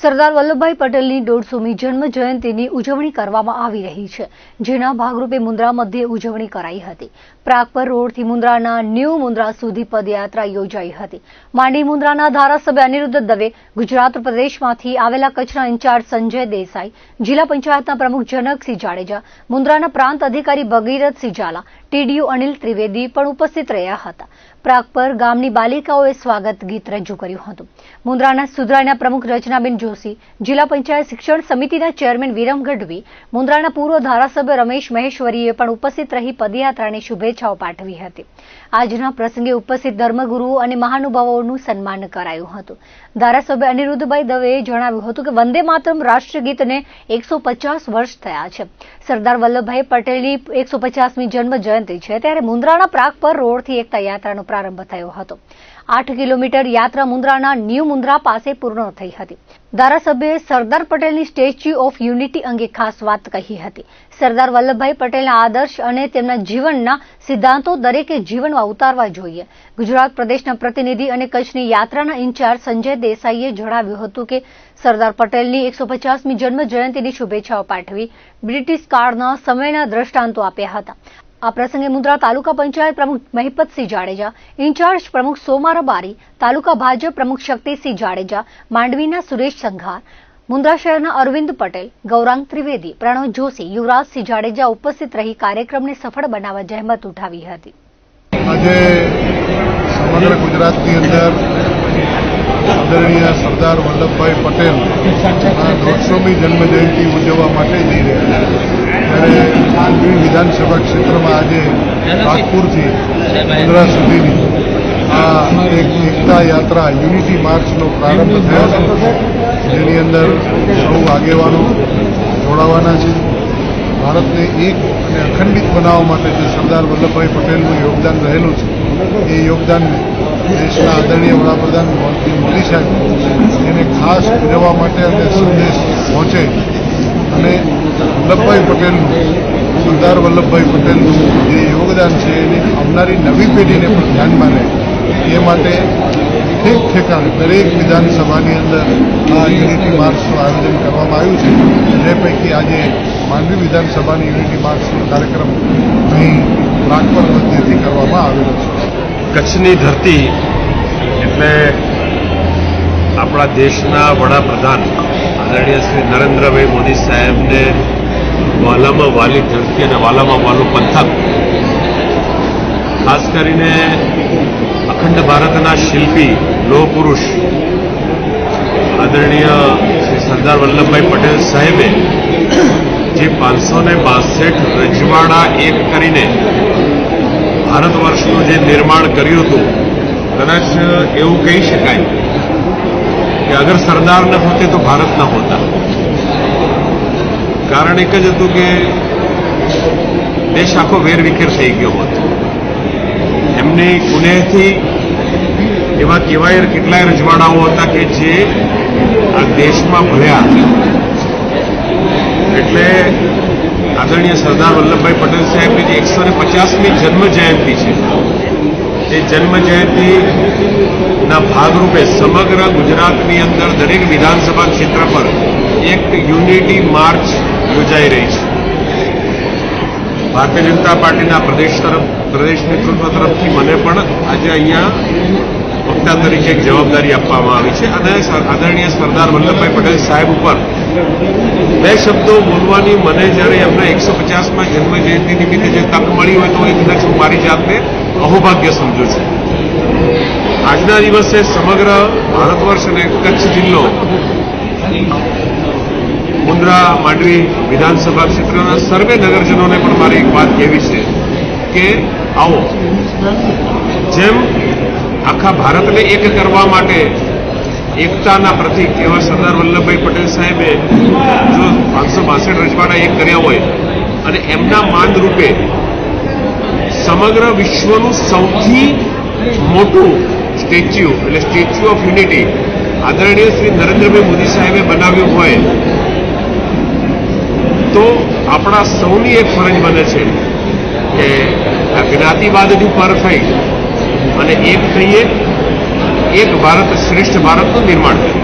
સરદાર વલ્લભભાઈ પટેલની દોઢસોમી જન્મ જયંતિની ઉજવણી કરવામાં આવી રહી છે, જેના ભાગરૂપે મુન્દ્રા મધ્યે ઉજવણી કરાઈ હતી. પ્રાગપર રોડથી મુન્દ્રાના ન્યૂ મુન્દ્રા સુધી પદયાત્રા યોજાઈ હતી. માંડી મુન્દ્રાના ધારાસભ્ય અનિરુદ્ધ દવે ગુજરાત પ્રદેશમાંથી આવેલા કચ્છના ઇન્ચાર્જ સંજય દેસાઈ, જિલ્લા પંચાયતના પ્રમુખ જનકસિંહ જાડેજા, મુન્દ્રાના પ્રાંત અધિકારી ભગીરથસિંહ ઝાલા ટીડીઓ અનિલ ત્રિવેદી પણ ઉપસ્થિત રહ્યા હતા. પ્રાગપર ગામની બાલિકાઓએ સ્વાગત ગીત રજૂ કર્યું હતું. મુન્દ્રાના સુધરાના પ્રમુખ રચનાબેન જોશી, જિલ્લા પંચાયત શિક્ષણ સમિતિના ચેરમેન વિરમ ગઢવી, મુન્દ્રાના પૂર્વ ધારાસભ્ય રમેશ મહેશ્વરીએ પણ ઉપસ્થિત રહી પદયાત્રાની શુભેચ્છાઓ પાઠવી હતી. આજના પ્રસંગે ઉપસ્થિત ધર્મગુરુઓ અને મહાનુભાવોનું સન્માન કરાયું હતું. ધારાસભ્ય અનિરુદ્ધભાઈ દવેએ જણાવ્યું હતું કે વંદે માતરમ રાષ્ટ્રીય ગીતને એકસો વર્ષ થયા છે. સરદાર વલ્લભભાઈ પટેલની એકસો પચાસમી જન્મ જયંતિ છે. ત્યારે મુન્દ્રાના પ્રાગપર રોડથી એકતા યાત્રાનો પ્રારંભ થયો હતો. આઠ કિલોમીટર યાત્રા મુન્દ્રાના ન્યૂ મુન્દ્રા પાસે પૂર્ણ થઈ હતી. ધારાસભ્યએ સરદાર પટેલની સ્ટેચ્યુ ઓફ યુનિટી અંગે ખાસ વાત કહી હતી. સરદાર વલ્લભભાઈ પટેલના આદર્શ અને તેમના જીવનના સિદ્ધાંતો દરેકે જીવનમાં ઉતારવા જોઈએ. ગુજરાત પ્રદેશના પ્રતિનિધિ અને કચ્છની યાત્રાના ઇન્ચાર્જ સંજય દેસાઈએ જણાવ્યું હતું કે, સરદાર પટેલની એકસો પચાસમી જન્મ જયંતિની શુભેચ્છાઓ પાઠવી બ્રિટિશ કાળના સમયના દ્રષ્ટાંતો આપ્યા હતા. આ પ્રસંગે મુદ્રા તાલુકા પંચાયત પ્રમુખ મહિપતસિંહ જાડેજા, ઇન્ચાર્જ પ્રમુખ સોમા રબારી, તાલુકા ભાજપ પ્રમુખ શક્તિસિંહ જાડેજા, માંડવીના સુરેશ સંઘાર મુદ્રા શહેરના અરવિંદ પટેલ, ગૌરાંગ ત્રિવેદી, પ્રણવ જોશી, યુવરાજસિંહ જાડેજા ઉપસ્થિત રહી કાર્યક્રમને સફળ બનાવવા જહેમત ઉઠાવી હતી. આજે સમગ્ર ગુજરાતની અંદર આદરણીય સરદાર વલ્લભભાઈ પટેલ દોઢસોમી જન્મ જયંતિ ઉજવવા માટે જઈ રહ્યા છે. ત્યારે માંડવી વિધાનસભા ક્ષેત્રમાં આજે નાગપુરથી મુંદ્રા સુધીની આ એક એકતા યાત્રા, યુનિટી માર્ચનો પ્રારંભ થયો છે. જેની અંદર સૌ આગેવાનો જોડાવાના છે. ભારતને એક અને અખંડિત બનાવવા માટે જે સરદાર વલ્લભભાઈ પટેલનું યોગદાન રહેલું છે, એ યોગદાનને દેશના આદરણીય વડાપ્રધાન મોદી સાહેબ એને ખાસ ઉજવવા માટે અને સંદેશ પહોંચે અને વલ્લભભાઈ પટેલનું સરદાર વલ્લભભાઈ પટેલનું જે યોગદાન છે એની આવનારી નવી પેઢીને પણ ધ્યાનમાં રહે. એ માટે ઠેક ઠેકાણે દરેક વિધાનસભાની અંદર આ યુનિટી માર્ચનું આયોજન કરવામાં આવ્યું છે. જે પૈકી આજે માંડવી વિધાનસભાની યુનિટી માર્ચનો કાર્યક્રમ અહીં રાગપર મધ્યથી કરવામાં આવેલો છે. કચ્છની ધરતી એટલે આપણા દેશના વડાપ્રધાન આદરણીય શ્રી નરેન્દ્રભાઈ મોદી સાહેબને વાલામાં વાલી ધરતી અને વાલામાં વાલું પંથક. ખાસ કરીને અખંડ ભારતના શિલ્પી લોહ પુરુષ આદરણીય શ્રી સરદાર વલ્લભભાઈ પટેલ સાહેબે જે પાંચસો ને બાસઠ રજવાડા એક કરીને ભારત વર્ષનું જે નિર્માણ કર્યું હતું, કદાચ એવું કહી શકાય કે અગર સરદાર ન હોતે તો ભારત ન હોતા. કારણ એક જ હતું કે દેશ આખો વેરવિખેર થઈ ગયો હોત. એમની કુનેહથી એવા કેવાય કેટલાય રજવાડાઓ હતા કે જે આ દેશમાં ભળ્યા એટલે આદરણીય સરદાર વલ્લભભાઈ પટેલ સાહેબની જે એકસો ને પચાસમી જન્મ જયંતિ છે એ જન્મ જયંતિના ભાગરૂપે સમગ્ર ગુજરાતની અંદર દરેક વિધાનસભા ક્ષેત્ર પર એક યુનિટી માર્ચ યોજાઈ રહી છે. ભારતીય જનતા પાર્ટીના પ્રદેશ તરફ, પ્રદેશ નેતૃત્વ તરફથી મને પણ આજે અહીંયા વક્તા તરીકે એક જવાબદારી આપવામાં આવી છે. અને આદરણીય સરદાર વલ્લભભાઈ પટેલ સાહેબ ઉપર બે શબ્દો બોલવાની મને જ્યારે એમના એકસો પચાસમાં જન્મ જયંતિ નિમિત્તે જે તક મળી હોય તો એ કદાચ હું મારી જાતને અહોભાગ્ય સમજુ છું. આજના દિવસે સમગ્ર ભારત વર્ષ અને કચ્છ જિલ્લો મુન્દ્રા, માંડવી વિધાનસભા ક્ષેત્રના સર્વે નગરજનોને પણ મારી એક વાત કહેવી છે કે આવો, જેમ આખા ભારતને એક કરવા માટે એકતાના પ્રતિક એવા સરદાર વલ્લભભાઈ પટેલ સાહેબે જો પાંચસો બાસઠ રજવાડા એક કર્યા હોય અને એમના માન રૂપે સમગ્ર વિશ્વનું સૌથી મોટું સ્ટેચ્યુ એટલે સ્ટેચ્યુ ઓફ યુનિટી આદરણીય શ્રી નરેન્દ્રભાઈ મોદી સાહેબે બનાવ્યું હોય તો આપણા સૌની એક ફરજ બને છે કે આ જ્ઞાતિવાદથી પર થઈ અને એક થઈએ, એક ભારત શ્રેષ્ઠ ભારતનું નિર્માણ કરીએ.